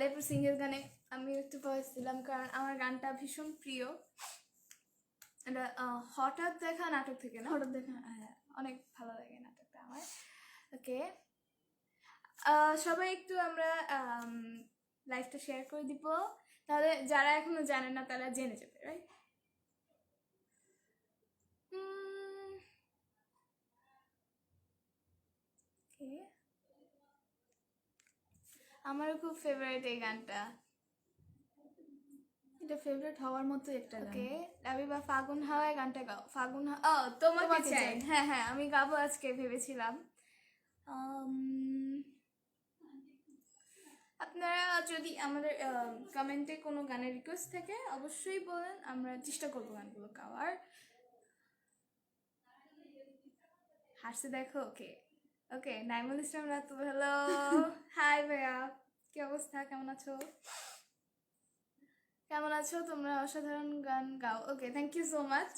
মালিয়াপুর single গানে আমি একটু দিলাম কারণ আমার গানটা ভীষণ প্রিয়। এটা হঠাৎ দেখা নাটক থেকে না? হঠাৎ দেখা হ্যাঁ। অনেক ভালো লাগে নাটকটা আমার। ওকে সবাই একটু আমরা লাইফটা শেয়ার করে দিব। তাহলে যারা এখনও জানে না তারা জেনে যাবে রাইট আমারও খুব ফেভারিট এই গানটা। এটা ফেভারিট হওয়ার মতো একটা ওকে রবি বা ফাগুন হাওয়ায় গানটা গাও। ফাগুন হা- ও তোমাকে চাই। হ্যাঁ হ্যাঁ আমি গাবো আজকে ভেবেছিলাম। আপনারা যদি আমাদের কমেন্টে কোনো গানের রিকোয়েস্ট থাকে অবশ্যই বলেন। আমরা চেষ্টা করব গানগুলো গাওয়ার। হাসতে দেখো okay. Okay Naimul Islam Ratu hello hi ভাইয়া কি অবস্থা? কেমন আছো? কেমন আছো? তোমরা অসাধারণ গান গাও। Okay thank you so much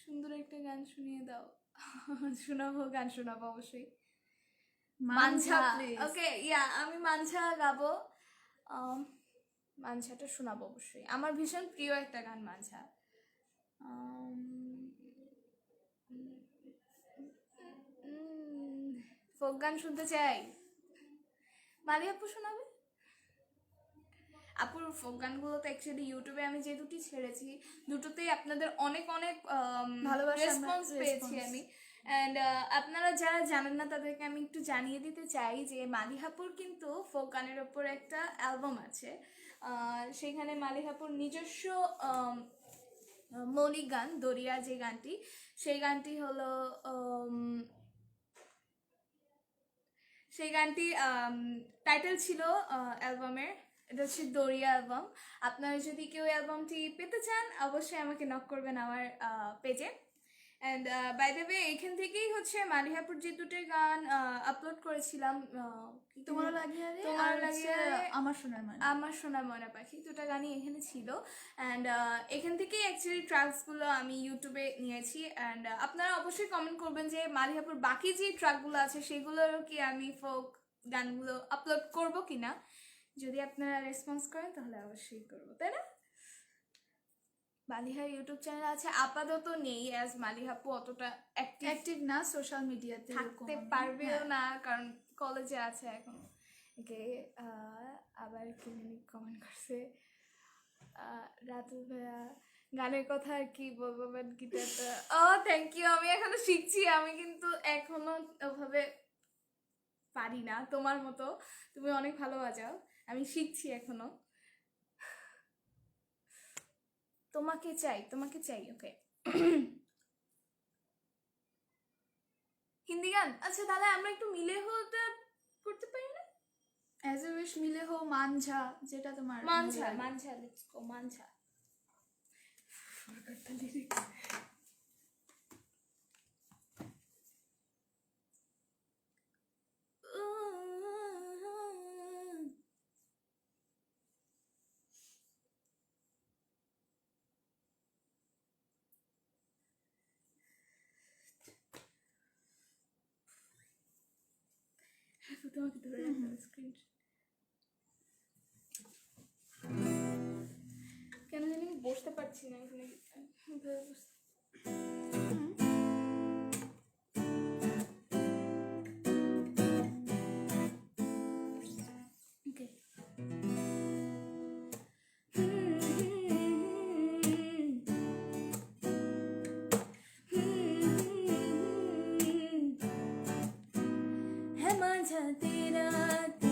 সুন্দর একটা গান শুনিয়ে দাও। শোনাবো গান শোনাবো অবশ্যই। মানছা ওকে ইয়া আমি মানছা গাবো। আম, মানছাটা শোনাবো অবশ্যই। আমার ভীষণ প্রিয় একটা গান মানছা ফোক গান শুনতে চাই। মালি আপু শোনাবে? আপুর ফোক গানগুলো তো অ্যাকচুয়ালি ইউটিউবে আমি যে দুটি ছেড়েছি দুটোতেই আপনাদের অনেক অনেক রেসপন্স পেয়েছি আমি। অ্যান্ড আপনারা যারা জানেন না তাদেরকে আমি একটু জানিয়ে দিতে চাই যে মালিহাপুর কিন্তু ফোক গানের ওপর একটা অ্যালবাম আছে। সেখানে মালিহাপুর নিজস্ব মৌলিক গান দরিয়া যে গানটি সেই গানটি হলো সেই গানটি টাইটেল ছিল অ্যালবামের এটা হচ্ছে দরিয়া অ্যালবাম আপনারা যদি কেউ অ্যালবামটি পেতে চান, অবশ্যই আমাকে নক করবেন আমার পেজে অ্যান্ড বাই দ্য ওয়ে এখান থেকেই হচ্ছে মালিহাপুর যে দুটো গান আপলোড করেছিলাম তোমার লাগিয়ে তোমার লাগিয়ে আমার শোনার মানে আমার ময়না পাখি। দুটো গানই এখানে ছিল। অ্যান্ড এখান থেকেই অ্যাকচুয়ালি ট্র্যাকসগুলো আমি ইউটিউবে নিয়েছি। অ্যান্ড আপনারা অবশ্যই কমেন্ট করবেন যে মালিহাপুর বাকি যে ট্র্যাকগুলো আছে সেগুলোরও কি আমি ফোক গানগুলো আপলোড করব কি না যদি আপনারা রেসপন্স করেন তাহলে অবশ্যই করব তাই না? মালিহার ইউটিউব চ্যানেল আছে। আপাতত নেই অ্যাজ মালিহাপু অতটা অ্যাক্টিভ অ্যাক্টিভ না সোশ্যাল মিডিয়াতে থাকতে পারবেও না কারণ কলেজে আছে এখন। ওকে আবার কি কমেন্ট করছে রাতুল ভাইয়া গানের কথা আর কি বলব বাট গিটারটা ও থ্যাংক ইউ আমি এখনও শিখছি আমি কিন্তু এখনও ওভাবে পারি না তোমার মতো। তুমি অনেক ভালো বাজাও আমি শিখছি এখনও। তোমাকে চাই তোমাকে চাই ওকে হিন্দি গান? আচ্ছা তাহলে আমরা একটু মিলে হতে করতে পারি না? অ্যাজ এ উইশ মিলে হো মানঝা যেটা তোমার মানঝা মানঝা লেটস গো মানঝা. তোমাকে ধরে স্ক্রিন কেন জানি বসতে পারছি না এখানে বসতে- ฉันทีนาที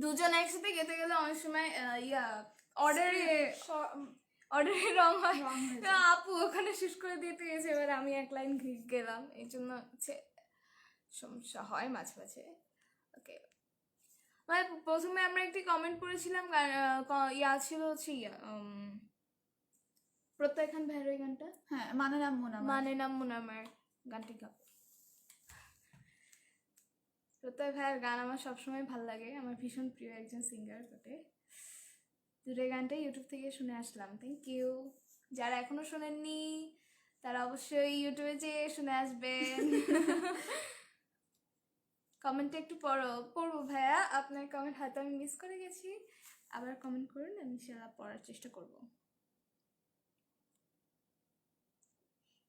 দুজন একসাথে গেতে গেলে অনেক সময় ইয়া অর্ডারে অর্ডারে রং হয়। আপু ওখানে শেষ করে দিতে গেছে এবার আমি এক লাইন গেলাম। এই জন্য হচ্ছে সমস্যা হয় মাঝে মাঝে। ওকে মানে প্রথমে আমরা একটি কমেন্ট পড়েছিলাম গা- আহ, ক- ইয়া ছিল হচ্ছে ইয়া প্রত্যয় খান ভাইয়ের ওই গানটা। হ্যাঁ মানে নাম মোনা মানে নাম মুনামার গানটি গাব প্রত্যয় ভাইয়ের গান আমার সবসময় ভালো লাগে। আমার ভীষণ প্রিয় একজন সিঙ্গার বটে দুটো গানটা ইউটিউব থেকে শুনে আসলাম। থ্যাংক ইউ যারা এখনও শোনেননি, তারা অবশ্যই ইউটিউবে যেয়ে শুনে আসবেন। কমেন্টটা একটু পড়ো। পড়ব ভাইয়া, আপনার কমেন্ট হয়তো আমি মিস করে গেছি। আবার কমেন্ট করুন, আমি ইনশাল্লাহ পড়ার চেষ্টা করব।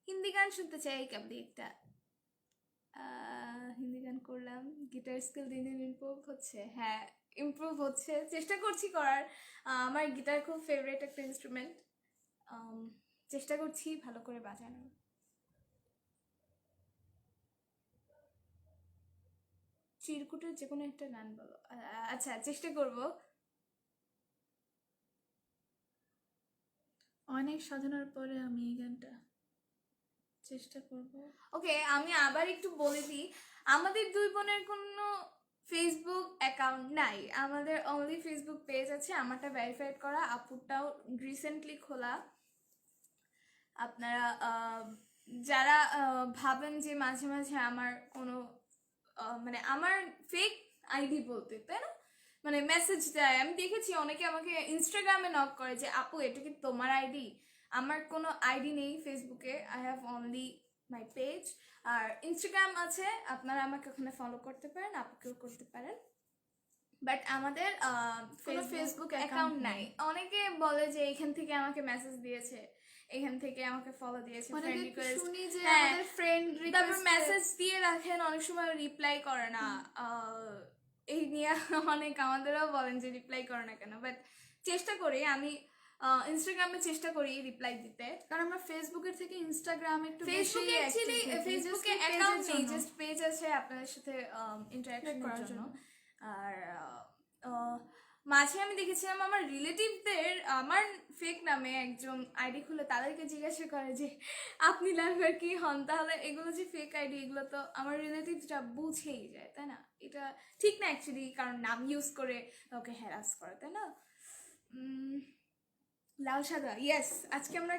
হিন্দি গান শুনতে চাই কাবলি একটা? করলাম। গিটার স্কিল দিন দিন ইমপ্রুভ হচ্ছে। হ্যাঁ ইমপ্রুভ হচ্ছে। চেষ্টা করছি করার। আমার গিটার খুব ফেভারিট একটা ইনস্ট্রুমেন্ট চেষ্টা করছি ভালো করে বাজানোর। চিরকুটের যে কোনো একটা গান বলো। আচ্ছা চেষ্টা করব। অনেক সাধনার পরে আমি এই গানটা চেষ্টা করব। ওকে, আমি আবার একটু বলে দিই, আমাদের দুই বোনের কোনো ফেসবুক অ্যাকাউন্ট নাই। আমাদের অনলি ফেসবুক পেজ আছে, আমারটা ভেরিফাইড করা। আপুরটাও রিসেন্টলি খোলা। আপনারা যারা ভাবেন যে মাঝে মাঝে আমার কোনো মানে আমার ফেক আইডি বলতে, তাই না? মানে মেসেজ দেয়। আমি দেখেছি, অনেকে আমাকে ইনস্টাগ্রামে নক করে যে, আপু, এটা কি তোমার আইডি আমার কোনো আইডি নেই ফেসবুকে I have only my page R Instagram আছে আপনারা আমাকে ওখানে ফলো করতে পারেন আপুকেও করতে পারেন। বাট আমাদের কোনো ফেসবুক অ্যাকাউন্ট নাই। অনেকে বলে যে এখান থেকে আমাকে মেসেজ দিয়েছে এখান থেকে আমাকে ফলো দিয়েছে অনেকে শুনি যে হ্যাঁ। আমাদের ফ্রেন্ড তারপর মেসেজ দিয়ে রাখেন অনেক সময় রিপ্লাই করে না। এই নিয়ে অনেক আমাদেরও বলেন যে রিপ্লাই করে না কেন। বাট চেষ্টা করি আমি ইনস্টাগ্রামে চেষ্টা করি রিপ্লাই দিতে। কারণ আমরা ফেসবুকের থেকে ইনস্টাগ্রাম একটু ফেসবুকে অ্যাকচুয়ালি ফেসবুকে অ্যাকাউন্ট নেই জাস্ট পেজ আছে আপনাদের সাথে ইন্টারাকশন করার করার জন্য। আর মাঝে আমি দেখেছিলাম আমার রিলেটিভদের আমার ফেক নামে একজন আইডি খুলে তাদেরকে জিজ্ঞাসা করে যে আপনি লাইফের কি হন? তাহলে এগুলো যে ফেক আইডি এগুলো তো আমার রিলেটিভটা বুঝেই যায় তাই না? এটা ঠিক না অ্যাকচুয়ালি কারণ নাম ইউজ করে ওকে হ্যারাস করে তাই না? লাল সাদা ইয়েস আজকে আমরা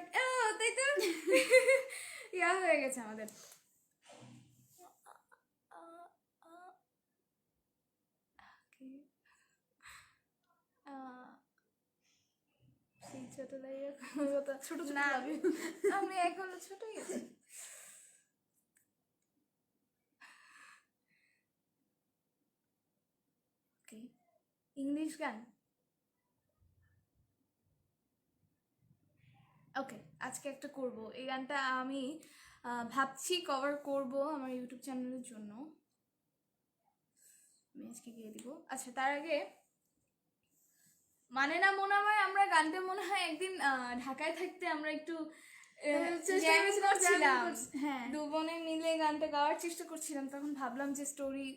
তাই তো? ইয়া হয়ে গেছে আমাদের। ছোট না. আমি এখনও ছোটই আছি। ইংলিশ গান? ওকে আজকে একটা করব। এই গানটা আমি ভাবছি কভার করব আমার ইউটিউব চ্যানেলের জন্য। আমি আজকে গিয়ে দিব। আচ্ছা তার আগে মানে না মনে হয় আমরা গানটা মনে হয় একদিন ঢাকায় থাকতে আমরা একটু করছি- হ্যাঁ। দু বোনে মিলে গানটা গাওয়ার চেষ্টা করছিলাম তখন ভাবলাম যে স্টোরি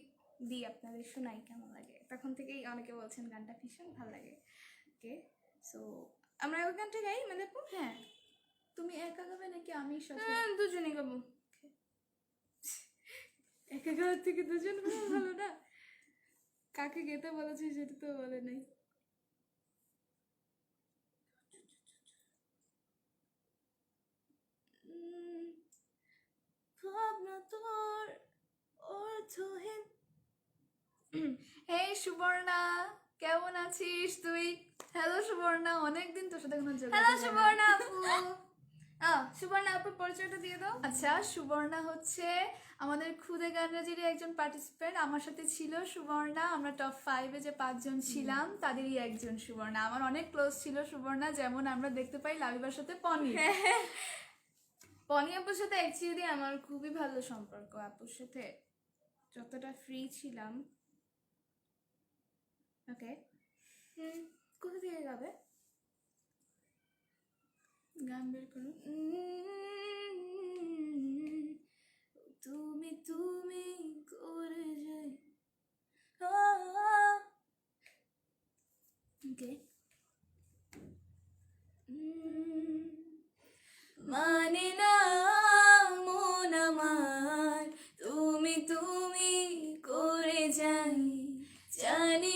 দিই আপনাদের শোনাই কেমন লাগে। তখন থেকেই অনেকে বলছেন গানটা ভীষণ ভালো লাগে। ওকে সো আমরা ওই গানটা গাই? মানে? হ্যাঁ। তুমি একা গাবে নাকি আমি সাথে হ্যাঁ দুজনেই গাবো। একা গাওয়ার থেকে দুজন ভালো না? কাকে গেতে বলেছে সেটা তো বলে নাই। ভাবনা তোর অর্থহীন। হে সুবর্ণা। কেমন আছিস তুই? হ্যালো সুবর্ণা। অনেকদিন তোর সাথে কোনো হ্যালো হয়। সুবর্ণা আপু। সুবর্ণা আপুর পরিচয়টা দিয়ে দাও। আচ্ছা সুবর্ণা হচ্ছে আমাদের খুদে গানরাজির একজন পার্টিসিপেন্ট আমার সাথে ছিল সুবর্ণা। আমরা টপ ফাইভে যে পাঁচজন ছিলাম তাদেরই একজন সুবর্ণা। আমার অনেক ক্লোজ ছিল সুবর্ণা যেমন আমরা দেখতে পাই লাবিবার সাথে পনি পনি আপুর সাথে অ্যাকচুয়ালি আমার খুবই ভালো সম্পর্ক। আপুর সাথে যতটা ফ্রি ছিলাম ওকে কোথা থেকে গাবে গান বের করুন তুমি তুমি করে যাই ওকে মানে না মন আমার তুমি তুমি করে যাই জানি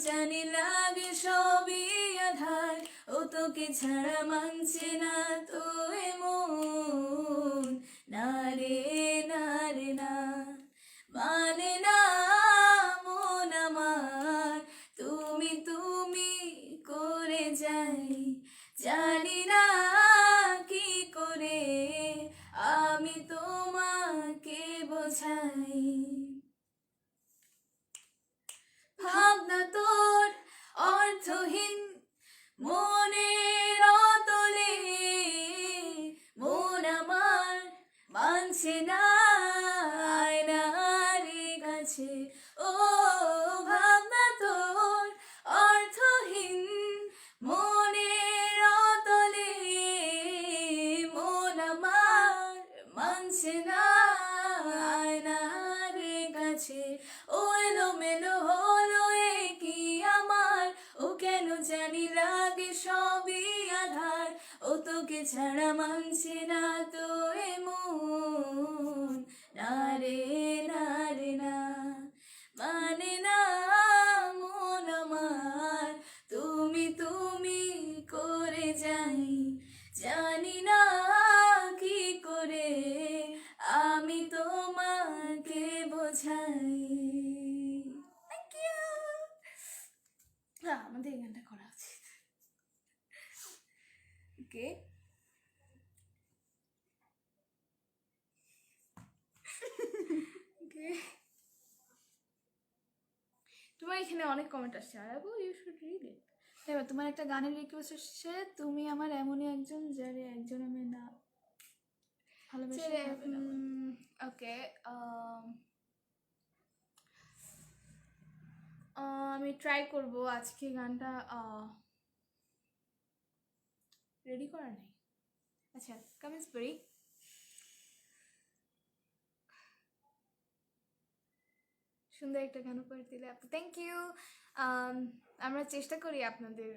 জানি লাগে সবই আধার, ও তোকে ছাড়া মানছে না তো এমন। না রে না রে, না। মানে না, মন আমার। তুমি তুমি করে যাই। জানি না কি করে আমি তোমাকে বোঝাই। ওকে তোমার এখানে অনেক কমেন্ট আসছে আয়াবু ইউ শুড রিড ইট এবার তোমার একটা গানের রিকোয়েস্ট এসেছে তুমি আমার এমনই একজন যারে একজন আমি না ভালোবেসে। ওকে আমি ট্রাই করব আজকে গানটা রেডি করা নেই? আচ্ছা কামিংস বেরি সুন্দর একটা গান উপহার দিলে আপু থ্যাংক ইউ আমরা চেষ্টা করি আপনাদের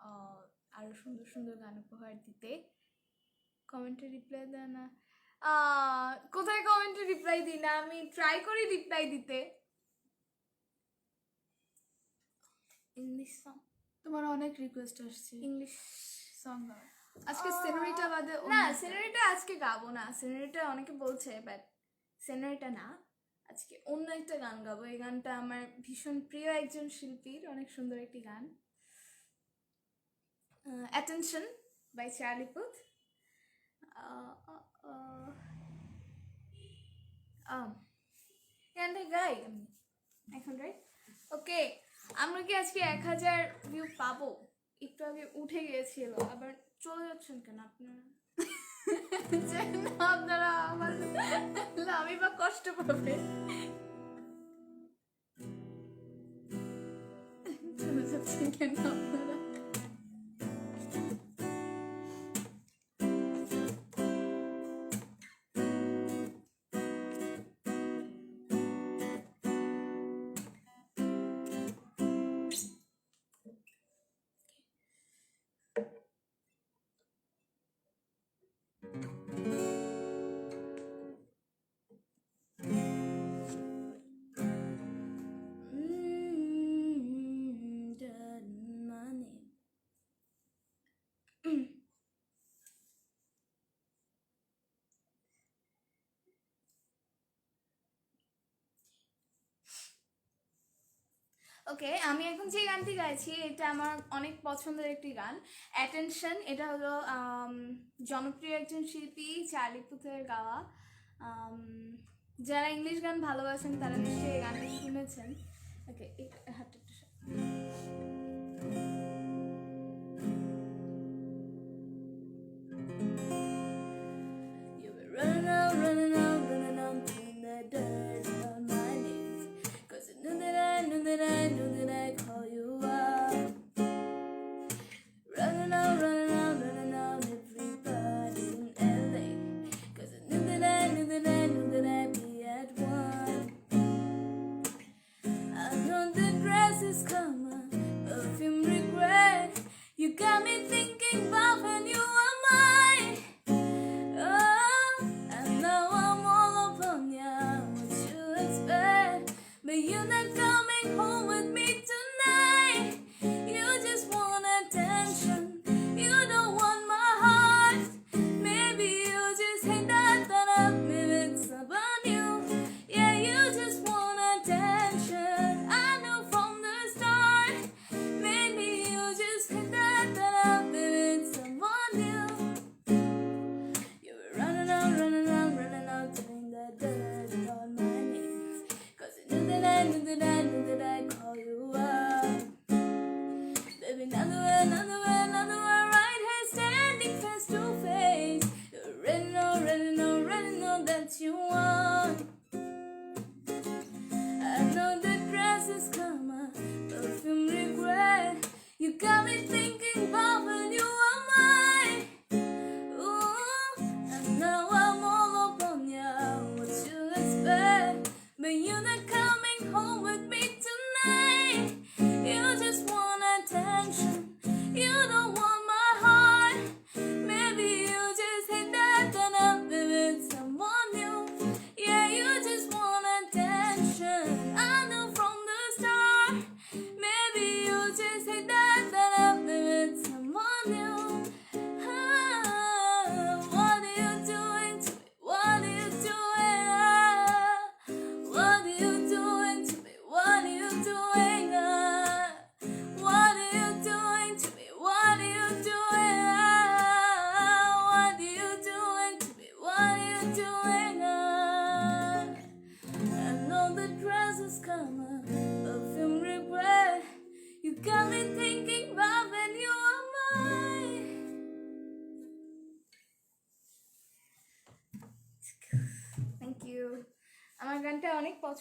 আহ, আরও সুন্দর সুন্দর গান উপহার দিতে। কমেন্টে রিপ্লাই দেয় না। কোথায় কমেন্টে রিপ্লাই দিই না? আমি ট্রাই করি রিপ্লাই দিতে। ইংলিশ সং তোমার অনেক রিকোয়েস্ট আসছে। ইংলিশ সং আজকে সেনোরিটা বাদে না। সিনারিটা আজকে গাবো না। সিনারিটা অনেকে বলছে বাট সিনারিটা না। আজকে অন্য একটা গান গাবো। এই গানটা আমার ভীষণ প্রিয় একজন শিল্পীর অনেক সুন্দর একটি গান। অ্যাটেনশন বাই চার্লি পুথ গানটা গাই আমি। এখন রাইট ওকে আমরা কি আজকে এক হাজার ভিউ পাবো? একটু আগে উঠে গিয়েছিল। আবার চলে যাচ্ছেন কেন আপনারা? আপনারা আমার আমি বা কষ্ট পাবে। চলে যাচ্ছেন কেন আপনারা? ওকে আমি এখন যে গানটি গাইছি, এটা আমার অনেক পছন্দের একটি গান। অ্যাটেনশন এটা হলো জনপ্রিয় একজন শিল্পী চার্লি পুথের গাওয়া। যারা ইংলিশ গান ভালোবাসেন, তারা নিশ্চয়ই এই গানটি শুনেছেন। ওকে হাতটা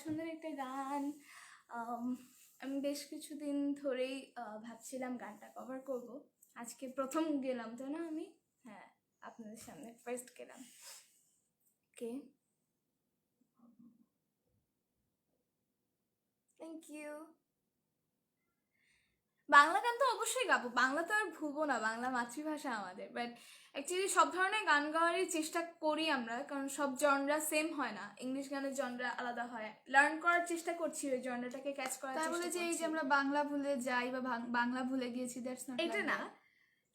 পছন্দের একটা গান। আমি বেশ কিছুদিন ধরেই ভাবছিলাম গানটা কভার করব। আজকে প্রথম গেলাম তো না আমি? হ্যাঁ আপনাদের সামনে ফার্স্ট গেলাম। ওকে থ্যাংক ইউ বাংলা গান তো অবশ্যই গাবো। বাংলা তো আর ভুবো না বাংলা মাতৃভাষা আমাদের। বাট অ্যাকচুয়ালি সব ধরনের গান গাওয়ারই চেষ্টা করি আমরা কারণ সব জনরা সেম হয় না। ইংলিশ গানের জনরা আলাদা হয়। লার্ন করার চেষ্টা করছি ওই জনরাটাকে ক্যাচ করার তাই বলে যে এই যে আমরা বাংলা ভুলে যাই বা বাংলা ভুলে গিয়েছি দ্যাটস নট এটা না।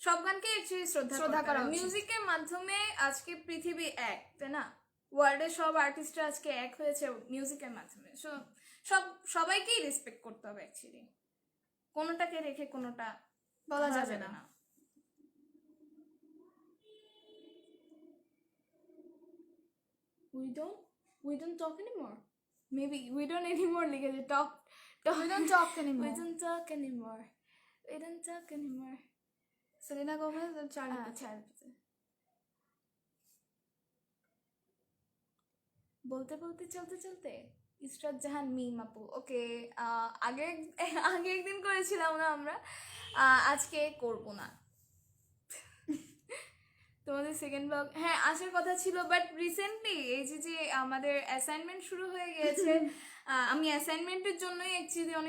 সব গানকে অ্যাকচুয়ালি শ্রদ্ধা শ্রদ্ধা করা মিউজিকের মাধ্যমে আজকে পৃথিবী এক তাই না? ওয়ার্ল্ডের সব আর্টিস্টরা আজকে এক হয়েছে মিউজিকের মাধ্যমে। সো সব সবাইকেই রেসপেক্ট করতে হবে অ্যাকচুয়ালি কোনোটাকে রেখে কোনোটা বলা যাবে না We don't we don't talk anymore. Maybe we don't anymore লিখেছে talk talk We don't talk anymore. we don't talk anymore. We don't talk anymore. Selena Gomez Ah, Charlie বলতে বলতে চলতে চলতে ইসরাত জাহান মিম আপু। ওকে আগে আগে একদিন করেছিলাম না আমরা? আজকে করব না। তোমাদের সেকেন্ড ব্লগ হ্যাঁ আসার কথা ছিল বাট রিসেন্টলি এই যে যে আমাদের অ্যাসাইনমেন্ট শুরু হয়ে গিয়েছে আমি অ্যাসাইনমেন্টের জন্যই অ্যাকচুয়ালি অনেক